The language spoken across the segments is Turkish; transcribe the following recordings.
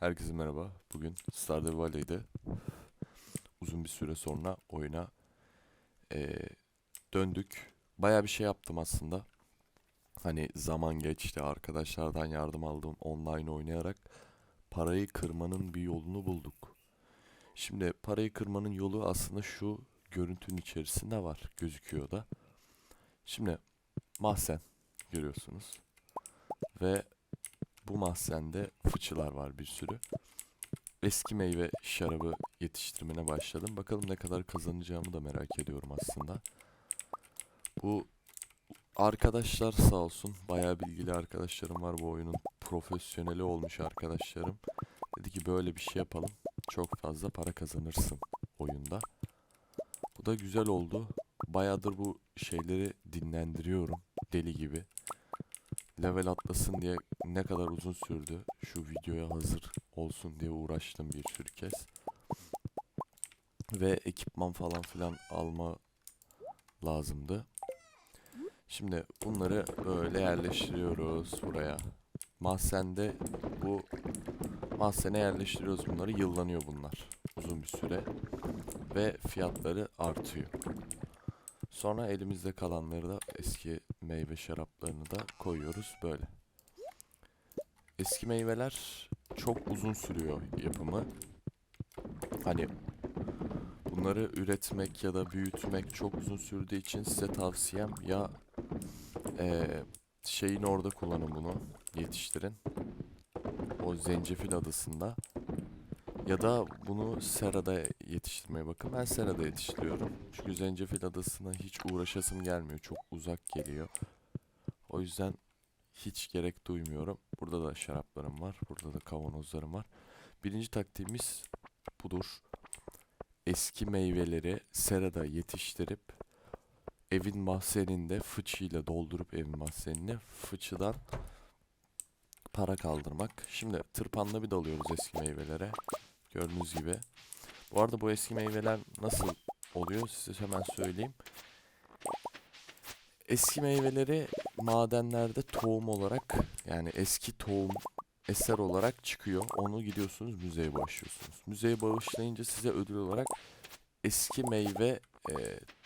Herkese merhaba. Bugün Stardew Valley'de uzun bir süre sonra oyuna eee, döndük. Baya bir şey yaptım aslında. Hani zaman geçti, arkadaşlardan yardım aldım online oynayarak parayı kırmanın bir yolunu bulduk. Şimdi parayı kırmanın yolu aslında şu görüntünün içerisinde var, gözüküyor da. Şimdi mahzen görüyorsunuz ve bu mahzende fıçılar var bir sürü. Eski meyve şarabı yetiştirmene başladım. Bakalım ne kadar kazanacağımı da merak ediyorum aslında. Bu arkadaşlar sağ olsun bayağı bilgili arkadaşlarım var bu oyunun profesyoneli olmuş arkadaşlarım. Dedi ki böyle bir şey yapalım. Çok fazla para kazanırsın oyunda. Bu da güzel oldu. Bayağıdır bu şeyleri dinlendiriyorum deli gibi level atlasın diye ne kadar uzun sürdü. Şu videoya hazır olsun diye uğraştım bir sürü kez. Ve ekipman falan filan alma lazımdı. Şimdi bunları böyle yerleştiriyoruz buraya. Mahzende bu mahzene yerleştiriyoruz bunları. Yıllanıyor bunlar uzun bir süre. Ve fiyatları artıyor. Sonra elimizde kalanları da eski meyve şaraplarını da koyuyoruz böyle. Eski meyveler çok uzun sürüyor yapımı. Hani bunları üretmek ya da büyütmek çok uzun sürdüğü için size tavsiyem ya eee, şeyin orada kullanın bunu yetiştirin. O zencefil adasında. Ya da bunu serada yetiştirmeye bakın. Ben serada yetiştiriyorum. Çünkü zencefil adasına hiç uğraşasım gelmiyor. Çok uzak geliyor. O yüzden hiç gerek duymuyorum. Burada da şaraplarım var. Burada da kavanozlarım var. Birinci taktiğimiz budur. Eski meyveleri serada yetiştirip evin mahzeninde fıçıyla doldurup evin mahzenine fıçıdan para kaldırmak. Şimdi tırpanla bir dalıyoruz eski meyvelere. Gördüğünüz gibi. Bu arada bu eski meyveler nasıl oluyor size hemen söyleyeyim. Eski meyveleri madenlerde tohum olarak yani eski tohum eser olarak çıkıyor. Onu gidiyorsunuz müzeye bağışlıyorsunuz. Müzeye bağışlayınca size ödül olarak eski meyve e,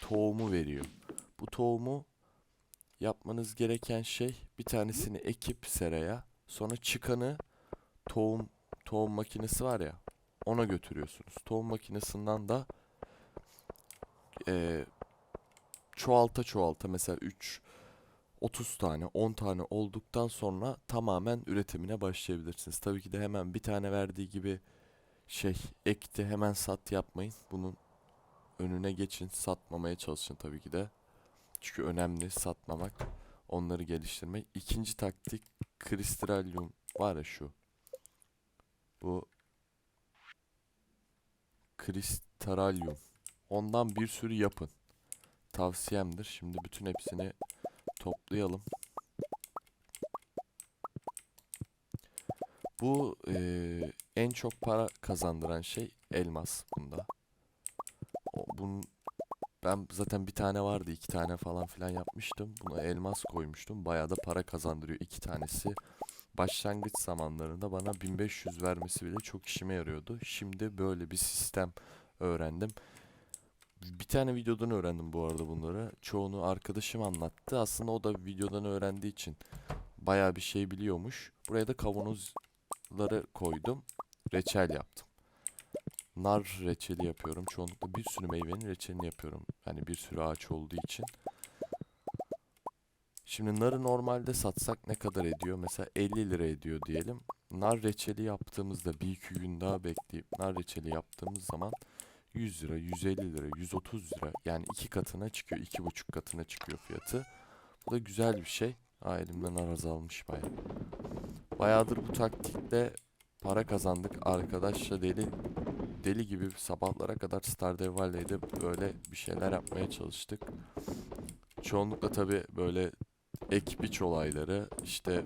tohumu veriyor. Bu tohumu yapmanız gereken şey bir tanesini ekip seraya sonra çıkanı tohum tohum makinesi var ya ona götürüyorsunuz. Tohum makinesinden de eee, çoğalta çoğalta mesela 3 30 tane 10 tane olduktan sonra tamamen üretimine başlayabilirsiniz. Tabii ki de hemen bir tane verdiği gibi şey ekti hemen sat yapmayın. Bunun önüne geçin satmamaya çalışın tabii ki de. Çünkü önemli satmamak onları geliştirmek. İkinci taktik kristalyum var ya şu. Bu kristalyum. Ondan bir sürü yapın. Tavsiyemdir. Şimdi bütün hepsini toplayalım. Bu eee, en çok para kazandıran şey elmas bunda. O, bunun ben zaten bir tane vardı, iki tane falan filan yapmıştım. Buna elmas koymuştum. Bayağı da para kazandırıyor iki tanesi. Başlangıç zamanlarında bana 1500 vermesi bile çok işime yarıyordu. Şimdi böyle bir sistem öğrendim. Bir tane videodan öğrendim bu arada bunları. Çoğunu arkadaşım anlattı. Aslında o da videodan öğrendiği için bayağı bir şey biliyormuş. Buraya da kavanozları koydum. Reçel yaptım. Nar reçeli yapıyorum. Çoğunlukla bir sürü meyvenin reçelini yapıyorum. Yani bir sürü ağaç olduğu için. Şimdi narı normalde satsak ne kadar ediyor? Mesela 50 lira ediyor diyelim. Nar reçeli yaptığımızda bir iki gün daha bekleyip nar reçeli yaptığımız zaman 100 lira, 150 lira, 130 lira yani iki katına çıkıyor. iki buçuk katına çıkıyor fiyatı. Bu da güzel bir şey. Aa elimden nar azalmış baya. Bayağıdır bu taktikle para kazandık. Arkadaşla deli deli gibi sabahlara kadar Stardew Valley'de böyle bir şeyler yapmaya çalıştık. Çoğunlukla tabi böyle ek biç olayları işte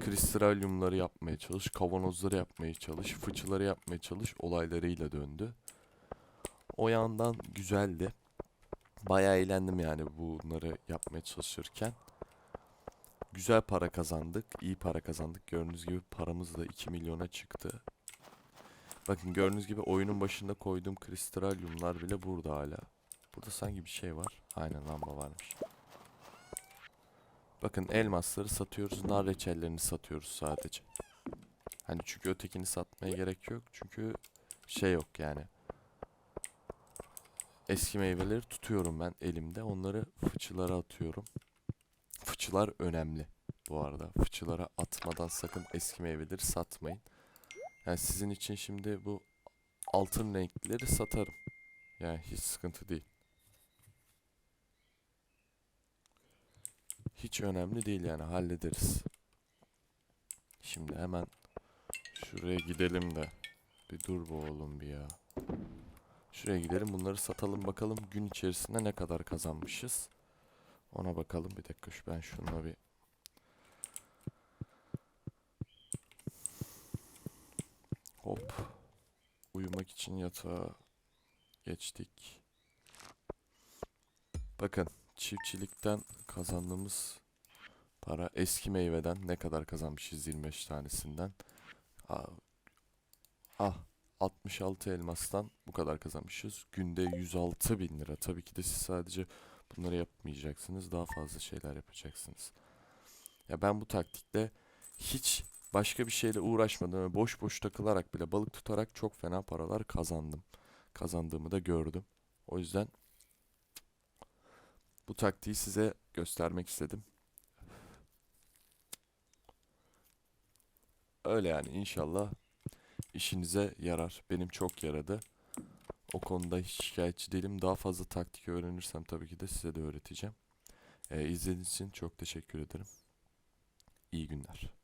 kristalyumları yapmaya çalış, kavanozları yapmaya çalış, fıçıları yapmaya çalış olaylarıyla döndü. O yandan güzeldi. Bayağı eğlendim yani bunları yapmaya çalışırken. güzel para kazandık. iyi para kazandık. Gördüğünüz gibi paramız da 2 milyona çıktı. Bakın gördüğünüz gibi oyunun başında koyduğum kristalyumlar bile burada hala. Burada sanki bir şey var. Aynen lamba varmış. Bakın elmasları satıyoruz. Nar reçellerini satıyoruz sadece. Hani çünkü ötekini satmaya gerek yok. Çünkü şey yok yani. Eski meyveleri tutuyorum ben elimde. Onları fıçılara atıyorum. Fıçılar önemli bu arada. Fıçılara atmadan sakın eski meyveleri satmayın. Yani sizin için şimdi bu altın renkleri satarım. Yani hiç sıkıntı değil. Hiç önemli değil yani hallederiz. Şimdi hemen şuraya gidelim de. Bir dur bu oğlum bir ya. Şuraya gidelim bunları satalım bakalım gün içerisinde ne kadar kazanmışız. Ona bakalım bir dakika şu ben şununla bir Hop. Uyumak için yatağa geçtik. Bakın çiftçilikten kazandığımız para eski meyveden ne kadar kazanmışız 25 tanesinden. Ah 66 elmastan bu kadar kazanmışız. Günde 106 bin lira. Tabii ki de siz sadece bunları yapmayacaksınız. Daha fazla şeyler yapacaksınız. Ya ben bu taktikle hiç başka bir şeyle uğraşmadan ve boş boş takılarak bile balık tutarak çok fena paralar kazandım. Kazandığımı da gördüm. O yüzden bu taktiği size göstermek istedim. Öyle yani inşallah işinize yarar. Benim çok yaradı. O konuda hiç şikayetçi değilim. Daha fazla taktik öğrenirsem tabii ki de size de öğreteceğim. Ee, izlediğiniz için çok teşekkür ederim. İyi günler.